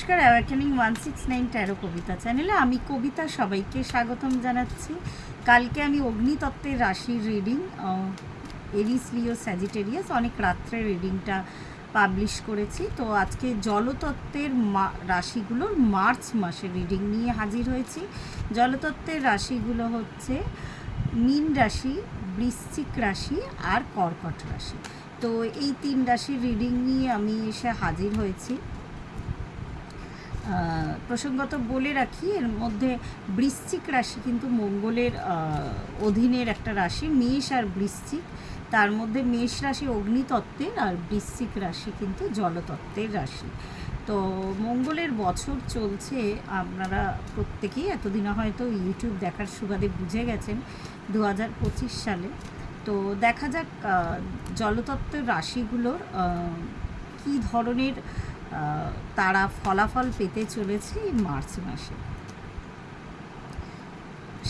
নমস্কার awakening one six nine tarot Kabita চ্যানেলে আমি কবিতা সবাইকে স্বাগতম জানাচ্ছি। কালকে আমি অগ্নিতত্ত্বের রাশির রিডিং এরিস লিও স্যাজিটেরিয়াস অনেক রাত্রে রিডিংটা পাবলিশ করেছি। তো আজকে জলতত্ত্বের মা- রাশিগুলোর মার্চ মাসের রিডিং নিয়ে হাজির হয়েছি। জলতত্ত্বের রাশিগুলো হচ্ছে মীন রাশি, বৃশ্চিক রাশি আর কর্কট রাশি। তো এই তিন রাশির রিডিং নিয়ে আমি এসে হাজির হয়েছি। প্রসঙ্গত বলে রাখি, এর মধ্যে বৃশ্চিক রাশি কিন্তু মঙ্গলের অধীনের একটা রাশি, মেষ আর বৃশ্চিক। তার মধ্যে মেষ রাশি অগ্নিতত্ত্বের আর বৃশ্চিক রাশি কিন্তু জলতত্ত্বের রাশি। তো মঙ্গলের বছর চলছে, আপনারা প্রত্যেকেই, এতদিনে হয়তো ইউটিউব দেখার সুবাদে বুঝে গেছেন দু হাজার পঁচিশ সালে। তো দেখা যাক জলতত্ত্বের রাশিগুলোর কী ধরনের তারা ফলাফল পেতে চলেছে মার্চ মাসে।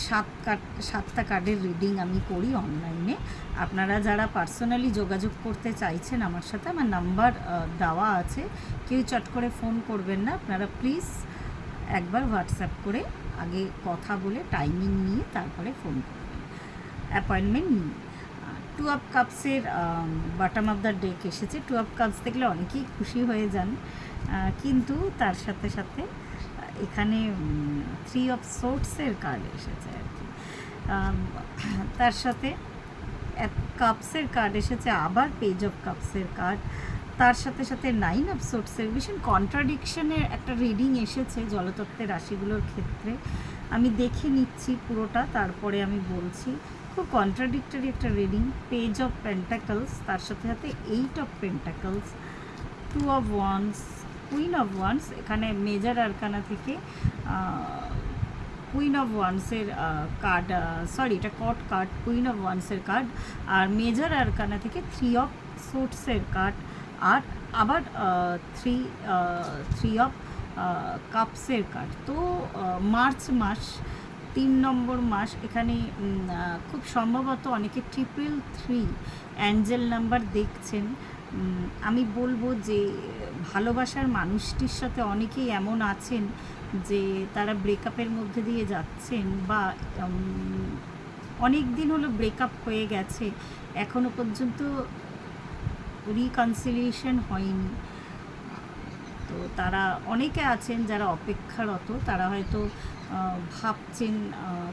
সাত কার্ড, সাতটা কার্ডের রিডিং আমি করি অনলাইনে। আপনারা যারা পার্সোনালি যোগাযোগ করতে চাইছেন আমার সাথে, আমার নাম্বার দেওয়া আছে। কেউ চট করে ফোন করবেন না, আপনারা প্লিজ একবার হোয়াটসঅ্যাপ করে আগে কথা বলে, টাইমিং নিয়ে তারপরে ফোন করবেন। অ্যাপয়েন্টমেন্ট নিয়ে। টু আপ কাপসের বাটাম অফ দ্য ডেক এসেছে। টু আপ কাপস দেখলে অনেকেই খুশি হয়ে যান। কিন্তু তার সাথে সাথে, এখানে থ্রি অফ সোর্টসের কার্ড এসেছে আর কি। তার সাথে কাপসের কার্ড এসেছে, আবার পেজ অফ কাপসের কার্ড তার সাথে সাথে নাইন অফ সোর্টসের ভীষণ কন্ট্রাডিকশনের একটা রিডিং এসেছে জলতত্ত্বের রাশিগুলোর ক্ষেত্রে। আমি দেখে নিচ্ছি পুরোটা, তারপরে আমি বলছি। খুব কন্ট্রাডিক্টরি একটা রিডিং পেজ অফ পেন্টাকলস তার সাথে সাথে eight of pentacles two of wands queen of wands এখানে মেজর আরকানা থেকে কুইন অফ ওয়ান্সের কার্ড সরি এটা কট কার্ড কুইন অফ ওয়ান্সের কার্ড আর মেজর আরকানা থেকে থ্রি অফ সোর্টসের কার্ড আর আবার থ্রি থ্রি অফ কাপসের কার্ড তো মার্চ মাস, তিন নম্বর মাস, এখানে খুব সম্ভবত অনেকে ট্রিপল থ্রি অ্যাঞ্জেল নাম্বার দেখছেন। আমি বলব যে, ভালোবাসার মানুষটির সাথে অনেকেই এমন আছেন যে, তারা ব্রেকআপের মধ্যে দিয়ে যাচ্ছেন বা অনেক দিন হলো ব্রেকআপ হয়ে গেছে। এখনও পর্যন্ত রিকনসিলিয়েশন হয়নি। তো তারা অনেকে আছেন যারা অপেক্ষারত, তারা হয়তো ভাবছেন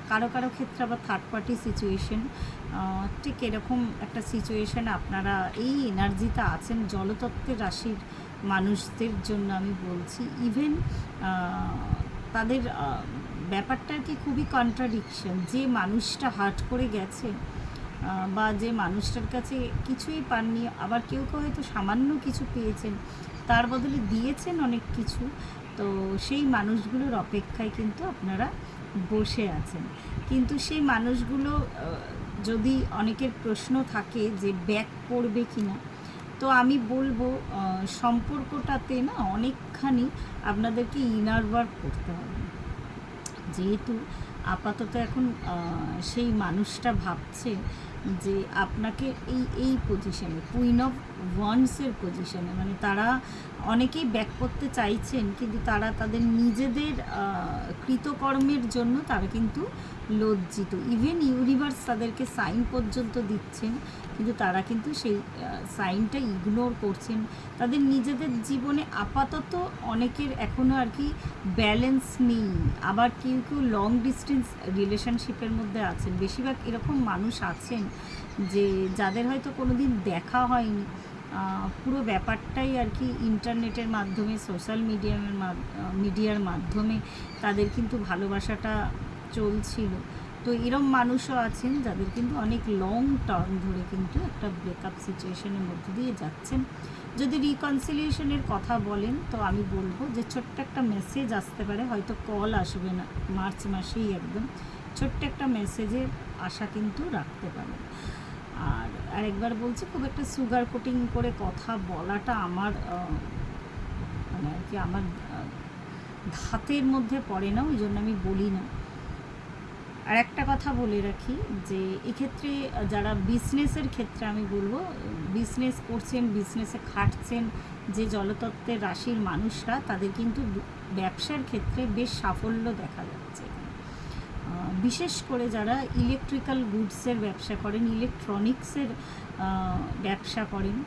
কারও কারও ক্ষেত্রে আবার থার্ড পার্টি সিচুয়েশন ঠিক এরকম একটা সিচুয়েশন আপনারা এই এনার্জিতে আছেন, জলতত্ত্বের রাশির মানুষদের জন্য আমি বলছি। ইভেন তাদের ব্যাপারটা কি খুবই কন্ট্রাডিকশন যে মানুষটা হার্ট করে গেছে বা যে মানুষটার কাছে কিছুই পাননি, আবার কেউ কেউ হয়তো সামান্য কিছু পেয়েছেন, তার বদলে দিয়েছেন অনেক কিছু, তো সেই মানুষগুলোর অপেক্ষায় কিন্তু আপনারা বসে আছেন। কিন্তু সেই মানুষগুলো যদি অনেকের প্রশ্ন থাকে যে ব্যাক করবে কি না তো আমি বলব সম্পর্কটাতে না অনেকখানি আপনাদেরকে ইনার করতে হবে। যেহেতু আপাতত এখন সেই মানুষটা ভাবছে যে আপনাকে এই এই পজিশনে কুইন অফ ওয়ান্সের পজিশনে মানে তারা অনেকেই ব্যাক করতে চাইছেন, কিন্তু তারা তাদের নিজেদের কৃতকর্মের জন্য তারা কিন্তু লজ্জিত। ইভেন ইউনিভার্স তাদেরকে সাইন পর্যন্ত দিচ্ছেন, কিন্তু তারা কিন্তু সেই সাইনটা ইগনোর করছেন। তাদের নিজেদের জীবনে আপাতত অনেকের এখনও আর কি ব্যালেন্স নেই। আবার কেউ কেউ লং ডিস্টেন্স রিলেশনশিপের মধ্যে আছেন। বেশিরভাগ এরকম মানুষ আছেন যে যাদের হয়তো কোনো দিন দেখা হয়নি পুরো ব্যাপারটাই আর কি ইন্টারনেটের মাধ্যমে, সোশ্যাল মিডিয়ামের মিডিয়ার মাধ্যমে তাদের কিন্তু ভালোবাসাটা চলছিল। তো এরম মানুষও আছেন যাদের কিন্তু অনেক লং টার্ম ধরে কিন্তু একটা ব্রেকআপ সিচুয়েশনের মধ্যে দিয়ে যাচ্ছেন। যদি রিকনসিলিয়েশনের কথা বলেন, তো আমি বলব যে ছোট্ট একটা মেসেজ আসতে পারে, হয়তো কল আসবে না, মার্চ মাসেই একদম, ছোট্ট একটা মেসেজের আশা কিন্তু রাখতে পারেন। আরেকবার বলছি খুব একটা সুগার কোটিং করে কথা বলাটা আমার মানে আর কি আমার ধাতের মধ্যে পড়ে না ওই জন্য আমি বলি না আর একটা কথা বলে রাখি যে এক্ষেত্রে যারা বিজনেসের ক্ষেত্রে আমি বলব বিজনেস করছেন বিজনেসে খাটছেন যে জলতত্ত্বের রাশির মানুষরা তাদের কিন্তু ব্যবসার ক্ষেত্রে বেশ সাফল্য দেখা। আহ, বিশেষ করে যারা ইলেকট্রিক্যাল গুডসের ব্যবসা করেন ইলেকট্রনিক্সের ব্যবসা করেন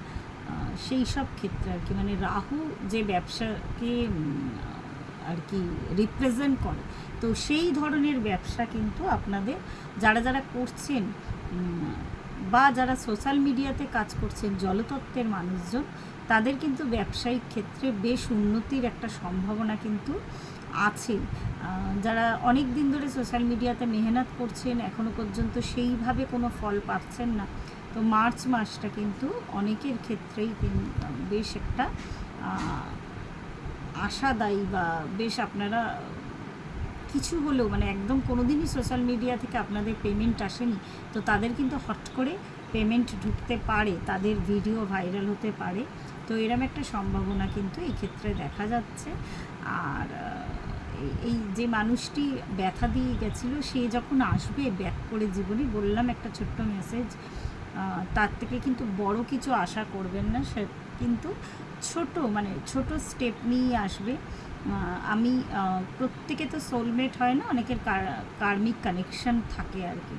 সেই সব ক্ষেত্রে আর কি মানে রাহু যে ব্যবসাকে আর কি রিপ্রেজেন্ট করে, তো সেই ধরনের ব্যবসা কিন্তু আপনাদের যারা যারা করছেন বা যারা সোশ্যাল মিডিয়াতে কাজ করছেন, জলতত্ত্বের মানুষজন, তাদের কিন্তু ব্যবসায়িক ক্ষেত্রে বেশ উন্নতির একটা সম্ভাবনা কিন্তু আছে যারা অনেক দিন ধরে সোশ্যাল মিডিয়াতে মেহনত করছেন, এখনও পর্যন্ত সেইভাবে কোনো ফল পাচ্ছেন না। তো মার্চ মাসটা কিন্তু অনেকের ক্ষেত্রেই বেশ একটা আশাদায়ী বা বেশ আপনারা কিছু হলেও মানে একদম কোনো দিনই সোশ্যাল মিডিয়া থেকে আপনাদের পেমেন্ট আসেনি। তো তাদের কিন্তু হট করে পেমেন্ট ঢুকতে পারে, তাদের ভিডিও ভাইরাল হতে পারে। তো এরম একটা সম্ভাবনা কিন্তু এই ক্ষেত্রে দেখা যাচ্ছে। আর এই- যে মানুষটি ব্যথা দিয়ে গেছিল, সে যখন আসবে ব্যাক করে জীবনে, বললাম একটা ছোট্ট মেসেজ তার থেকে কিন্তু বড় কিছু আশা করবেন না, সে কিন্তু ছোট মানে ছোট স্টেপ নিয়ে আসবে। আমি প্রত্যেকে তো সোলমেট হয় না, অনেকের কার্মিক কানেকশন থাকে আর কি।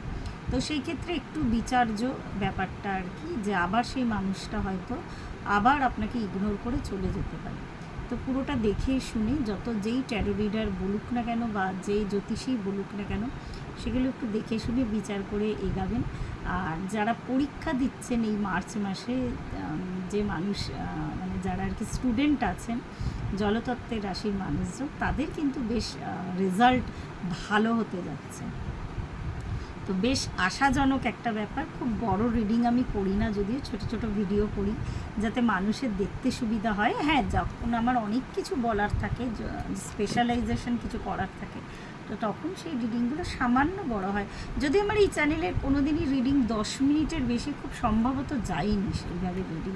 তো সেই ক্ষেত্রে একটু বিচার্য ব্যাপারটা আর কি, যে আবার সেই মানুষটা হয়তো আবার আপনাকে ইগনোর করে চলে যেতে পারে। তো পুরোটা দেখে শুনে যত যেই ট্যারো রিডার বলুক না কেন বা যেই জ্যোতিষী বলুক না কেন, সেগুলো একটু দেখে শুনে বিচার করে এগাবেন। আর যারা পরীক্ষা দিচ্ছেন এই মার্চ মাসে যে মানুষ মানে যারা আর কি স্টুডেন্ট আছেন, জলতত্ত্বের রাশির মানুষজন, তাদের কিন্তু বেশ রেজাল্ট ভালো হতে যাচ্ছে। তো বেশ আশাজনক একটা ব্যাপার। খুব বড় রিডিং আমি করি না, যদিও ছোট ছোট ভিডিও করি, যাতে মানুষের দেখতে সুবিধা হয়। হ্যাঁ যখন আমার অনেক কিছু বলার থাকে স্পেশালাইজেশন কিছু করার থাকে, তো তখন সেই রিডিংগুলো সামান্য বড় হয়। যদি আমার এই চ্যানেলের কোনো দিনই রিডিং দশ মিনিটের বেশি, খুব সম্ভবত যায়নি সেইভাবে রিডিং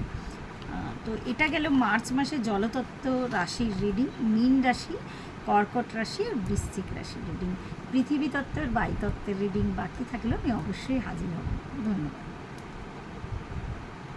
তো এটা গেল মার্চ মাসে জলতত্ত্ব রাশির রিডিং মীন রাশি। কর্কট রাশি আর বৃশ্চিক রাশি রিডিং পৃথিবী তত্ত্বের বায়ুতত্ত্বের রিডিং বাকি থাকলেও আমি অবশ্যই হাজির হব। ধন্যবাদ।